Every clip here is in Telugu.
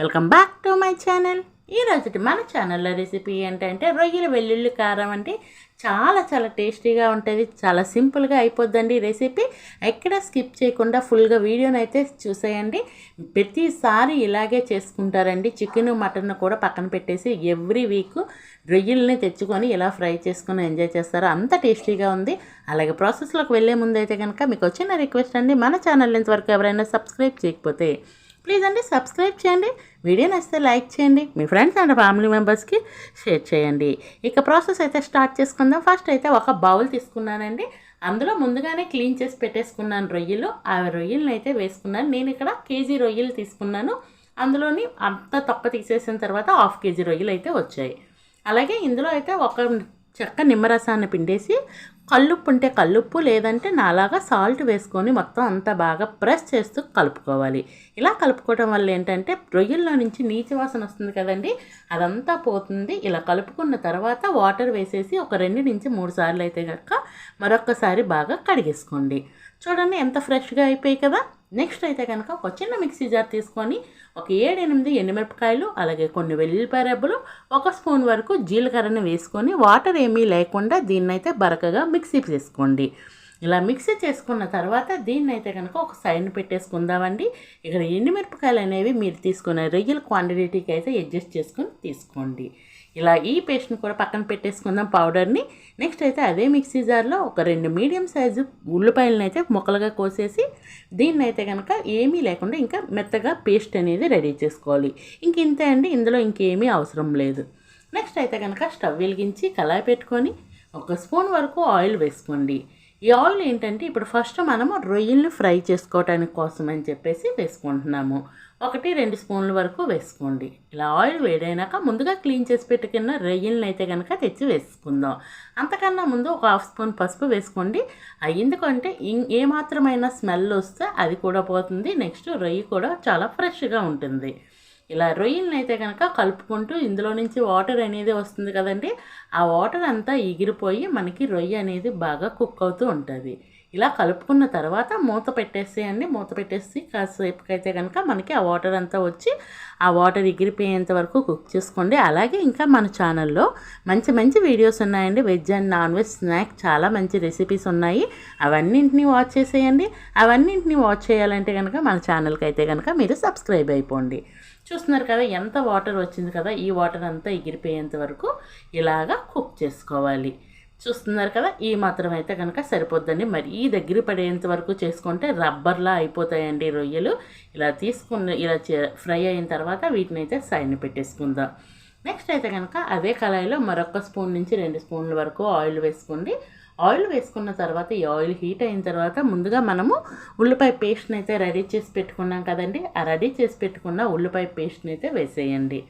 Welcome back to my channel. ఈరోజు మన ఛానల్లో రెసిపీ ఏంటంటే రొయ్యల వెల్లుల్లి కారం అంటే చాలా చాలా టేస్టీగా ఉంటుంది. చాలా సింపుల్గా అయిపోద్దండి రెసిపీ. ఎక్కడ స్కిప్ చేయకుండా ఫుల్గా వీడియోని అయితే చూసేయండి. ప్రతిసారి ఇలాగే చేసుకుంటారండి. చికెన్ మటన్ కూడా పక్కన పెట్టేసి ఎవ్రీ వీక్ రొయ్యల్ని తెచ్చుకొని ఇలా ఫ్రై చేసుకొని ఎంజాయ్ చేస్తారు అంత టేస్టీగా ఉంది. అలాగే ప్రాసెస్లోకి వెళ్ళే ముందు అయితే కనుక మీకు వచ్చిన రిక్వెస్ట్ అండి. మన ఛానల్ ఇంతవరకు ఎవరైనా సబ్స్క్రైబ్ చేయకపోతే ప్లీజ్ అండి సబ్స్క్రైబ్ చేయండి. వీడియో నచ్చితే లైక్ చేయండి. మీ ఫ్రెండ్స్ అండ్ ఫ్యామిలీ మెంబర్స్కి షేర్ చేయండి. ఇక ప్రాసెస్ అయితే స్టార్ట్ చేసుకుందాం. ఫస్ట్ అయితే ఒక బౌల్ తీసుకున్నానండి. అందులో ముందుగానే క్లీన్ చేసి పెట్టేసుకున్నాను రొయ్యలు. ఆ రొయ్యలను అయితే వేసుకున్నాను. నేను ఇక్కడ కేజీ రొయ్యలు తీసుకున్నాను. అందులోని అంత తొక్క తీసేసిన తర్వాత హాఫ్ కేజీ రొయ్యలు అయితే వచ్చాయి. అలాగే ఇందులో అయితే ఒక చెక్క నిమ్మరసాన్ని పిండేసి కల్లుప్పు ఉంటే కల్లుప్పు లేదంటే నాలాగా సాల్ట్ వేసుకొని మొత్తం అంతా బాగా ప్రెస్ చేస్తూ కలుపుకోవాలి. ఇలా కలుపుకోవడం వల్ల ఏంటంటే రొయ్యల్లో నుంచి నీచి వాసన వస్తుంది కదండి అదంతా పోతుంది. ఇలా కలుపుకున్న తర్వాత వాటర్ వేసేసి ఒక రెండు నుంచి మూడు సార్లు అయితే కనుక మరొక్కసారి బాగా కడిగేసుకోండి. చూడండి ఎంత ఫ్రెష్గా అయిపోయాయి కదా. నెక్స్ట్ అయితే కనుక ఒక చిన్న మిక్సీ జార్ తీసుకొని ఒక ఏడెనిమిది ఎండుమిరపకాయలు అలాగే కొన్ని వెల్లుల్లిపాయ రెబ్బలు ఒక స్పూన్ వరకు జీలకర్రని వేసుకొని వాటర్ ఏమీ లేకుండా దీన్నైతే బరకగా మిక్సీ చేసుకోండి ఇలా మిక్సీ చేసుకున్న తర్వాత దీన్ని అయితే కనుక ఒక సైడ్ పెట్టేసుకుందామండి. ఇక్కడ ఎండుమిరపకాయలు అనేవి మీరు తీసుకునే రొయ్యల క్వాంటిటీకి అయితే అడ్జస్ట్ చేసుకొని తీసుకోండి. ఇలా ఈ పేస్ట్ని కూడా పక్కన పెట్టేసుకుందాం పౌడర్ని నెక్స్ట్ అయితే అదే మిక్సీ జార్లో ఒక రెండు మీడియం సైజు ఉల్లిపాయలను అయితే ముక్కలుగా కోసేసి దీన్ని అయితే కనుక ఏమీ లేకుండా ఇంకా మెత్తగా పేస్ట్ అనేది రెడీ చేసుకోవాలి. ఇంక ఇంతే అండి ఇందులో ఇంకేమీ అవసరం లేదు. నెక్స్ట్ అయితే కనుక స్టవ్ వెలిగించి కళాయి పెట్టుకొని ఒక స్పూన్ వరకు ఆయిల్ వేసుకోండి. ఈ ఆయిల్ ఏంటంటే ఇప్పుడు ఫస్ట్ మనము రొయ్యల్ని ఫ్రై చేసుకోవటానికి కోసం అని చెప్పేసి వేసుకుంటున్నాము. ఒకటి రెండు స్పూన్ల వరకు వేసుకోండి. ఇలా ఆయిల్ వేడైనాక ముందుగా క్లీన్ చేసి పెట్టుకున్న రొయ్యల్ని అయితే కనుక తెచ్చి వేసుకుందాం. అంతకన్నా ముందు ఒక హాఫ్ స్పూన్ పసుపు వేసుకోండి. ఎందుకంటే ఇం- ఏమాత్రమైన స్మెల్ వస్తే అది కూడా పోతుంది. నెక్స్ట్ రొయ్యి కూడా చాలా ఫ్రెష్గా ఉంటుంది. ఇలా రొయ్యలను అయితే కనుక కలుపుకుంటూ ఇందులో నుంచి వాటర్ అనేది వస్తుంది కదండి. ఆ వాటర్ అంతా ఎగిరిపోయి మనకి రొయ్య అనేది బాగా కుక్ అవుతూ ఉంటుంది. ఇలా కలుపుకున్న తర్వాత మూత పెట్టేసేయండి. మూత పెట్టేసి కాసేపుకి అయితే కనుక మనకి ఆ వాటర్ అంతా వచ్చి ఆ వాటర్ ఎగిరిపోయేంత వరకు కుక్ చేసుకోండి. అలాగే ఇంకా మన ఛానల్లో మంచి మంచి వీడియోస్ ఉన్నాయండి. Veg and non veg snack చాలా మంచి రెసిపీస్ ఉన్నాయి. అవన్నింటినీ వాచ్ చేసేయండి. అవన్నింటినీ వాచ్ చేయాలంటే కనుక మన ఛానల్కి అయితే కనుక మీరు సబ్స్క్రైబ్ అయిపోండి. చూస్తున్నారు కదా ఎంత వాటర్ వచ్చింది కదా? ఈ వాటర్ అంతా ఎగిరిపోయేంత వరకు ఇలాగా కుక్ చేసుకోవాలి. చూస్తున్నారు కదా ఈ మాత్రం అయితే కనుక సరిపోద్దండి. మరి ఈ దగ్గర పడేంత వరకు చేసుకుంటే రబ్బర్లా అయిపోతాయండి రొయ్యలు. ఇలా తీసుకున్న ఇలా చే- ఫ్రై అయిన తర్వాత వీటిని అయితే సైన్ పెట్టేసుకుందాం. నెక్స్ట్ అయితే కనుక అదే కళాయిలో మరొక స్పూన్ నుంచి రెండు స్పూన్ల వరకు ఆయిల్ వేసుకోండి. ఆయిల్ వేసుకున్న తర్వాత ఈ ఆయిల్ హీట్ అయిన తర్వాత ముందుగా మనము ఉల్లిపాయ పేస్ట్ని అయితే రెడీ చేసి పెట్టుకున్నాం కదండి. ఆ రెడీ చేసి పెట్టుకున్న ఉల్లిపాయ పేస్ట్ని అయితే వేసేయండి.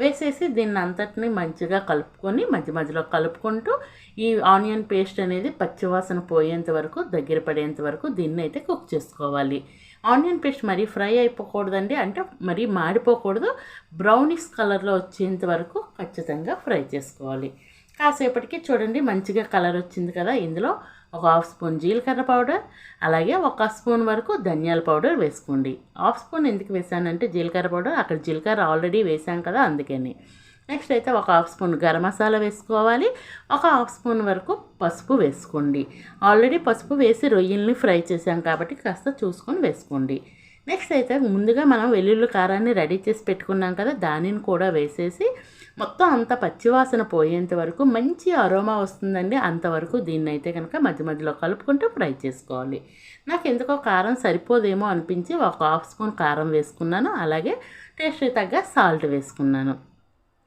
వేసేసి దీన్ని అంతటిని మంచిగా కలుపుకొని మధ్య మధ్యలో కలుపుకుంటూ ఈ ఆనియన్ పేస్ట్ అనేది పచ్చివాసన పోయేంత వరకు దగ్గర పడేంత వరకు దీన్ని అయితే కుక్ చేసుకోవాలి. ఆనియన్ పేస్ట్ మరీ ఫ్రై అయిపోకూడదండి. అంటే మరీ మాడిపోకూడదు. బ్రౌనిష్ కలర్లో వచ్చేంత వరకు ఖచ్చితంగా ఫ్రై చేసుకోవాలి. కాసేపటికి చూడండి మంచిగా కలర్ వచ్చింది కదా ఇందులో. ఒక హాఫ్ స్పూన్ జీలకర్ర పౌడర్ అలాగే ఒక స్పూన్ వరకు ధనియాల పౌడర్ వేసుకోండి. హాఫ్ స్పూన్ ఎందుకు వేసానంటే జీలకర్ర పౌడర్ అక్కడ జీలకర్ర ఆల్రెడీ వేసాం కదా అందుకని. నెక్స్ట్ అయితే ఒక హాఫ్ స్పూన్ గరం మసాలా వేసుకోవాలి ఒక హాఫ్ స్పూన్ వరకు పసుపు వేసుకోండి. ఆల్రెడీ పసుపు వేసి రొయ్యల్ని ఫ్రై చేసాం కాబట్టి కాస్త చూసుకొని వేసుకోండి. నెక్స్ట్ అయితే ముందుగా మనం వెల్లుల్లి కారాన్ని రెడీ చేసి పెట్టుకున్నాం కదా దానిని కూడా వేసేసి మొత్తం అంత పచ్చివాసన పోయేంత వరకు మంచి అరోమా వస్తుందండి. అంతవరకు దీన్ని అయితే కనుక మధ్య మధ్యలో కలుపుకుంటూ ఫ్రై చేసుకోవాలి. నాకు ఎందుకో కారం సరిపోదేమో అనిపించి ఒక హాఫ్ స్పూన్ కారం వేసుకున్నాను. అలాగే టేస్ట్ తగ్గ సాల్ట్ వేసుకున్నాను.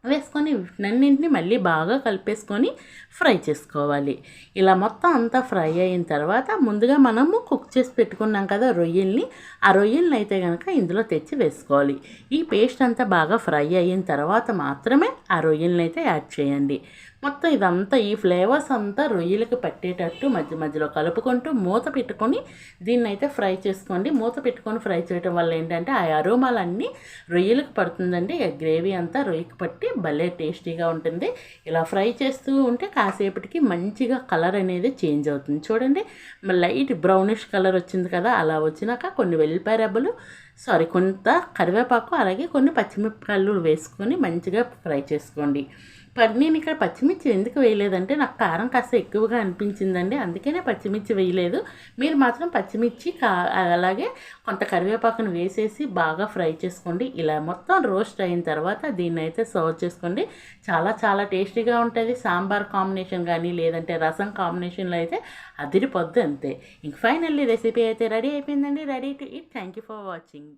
వేసుకొని నన్నింటిని మళ్ళీ బాగా కలిపేసుకొని ఫ్రై చేసుకోవాలి. ఇలా మొత్తం అంతా ఫ్రై అయిన తర్వాత ముందుగా మనము కుక్ చేసి పెట్టుకున్నాం కదా రొయ్యల్ని ఆ రొయ్యల్ని అయితే కనుక ఇందులో తెచ్చి వేసుకోవాలి. ఈ పేస్ట్ అంతా బాగా ఫ్రై అయిన తర్వాత మాత్రమే ఆ రొయ్యల్ని అయితే యాడ్ చేయండి. మొత్తం ఇదంతా ఈ ఫ్లేవర్స్ అంతా రొయ్యలకు పట్టేటట్టు మధ్య మధ్యలో కలుపుకుంటూ మూత పెట్టుకొని దీన్ని అయితే ఫ్రై చేసుకోండి. మూత పెట్టుకొని ఫ్రై చేయడం వల్ల ఏంటంటే ఆ అరోమాలన్నీ రొయ్యలకు పడుతుందండి. ఆ గ్రేవీ అంతా రొయ్యకు పట్టి భలే టేస్టీగా ఉంటుంది. ఇలా ఫ్రై చేస్తూ ఉంటే కాసేపటికి మంచిగా కలర్ అనేది చేంజ్ అవుతుంది. చూడండి లైట్ బ్రౌనిష్ కలర్ వచ్చింది కదా అలా వచ్చినాక కొన్ని వెల్లిపాయ రెబ్బలు సారీ కొంత కరివేపాకు అలాగే కొన్ని పచ్చిమిరపకాయలు వేసుకొని మంచిగా ఫ్రై చేసుకోండి. నేను ఇక్కడ పచ్చిమిర్చి ఎందుకు వేయలేదంటే నాకు కారం కాస్త ఎక్కువగా అనిపించిందండి. అందుకనే పచ్చిమిర్చి వేయలేదు. మీరు మాత్రం పచ్చిమిర్చి కా అలాగే కొంత కరివేపాకును వేసేసి బాగా ఫ్రై చేసుకోండి. ఇలా మొత్తం రోస్ట్ అయిన తర్వాత దీన్ని అయితే సర్వ్ చేసుకోండి. చాలా చాలా టేస్టీగా ఉంటుంది. సాంబార్ కాంబినేషన్ కానీ లేదంటే రసం కాంబినేషన్లో అయితే అదిరిపోద్దు అంతే. ఇంక ఫైనల్లీ రెసిపీ అయితే రెడీ అయిపోయిందండి. Ready to eat thank you for watching.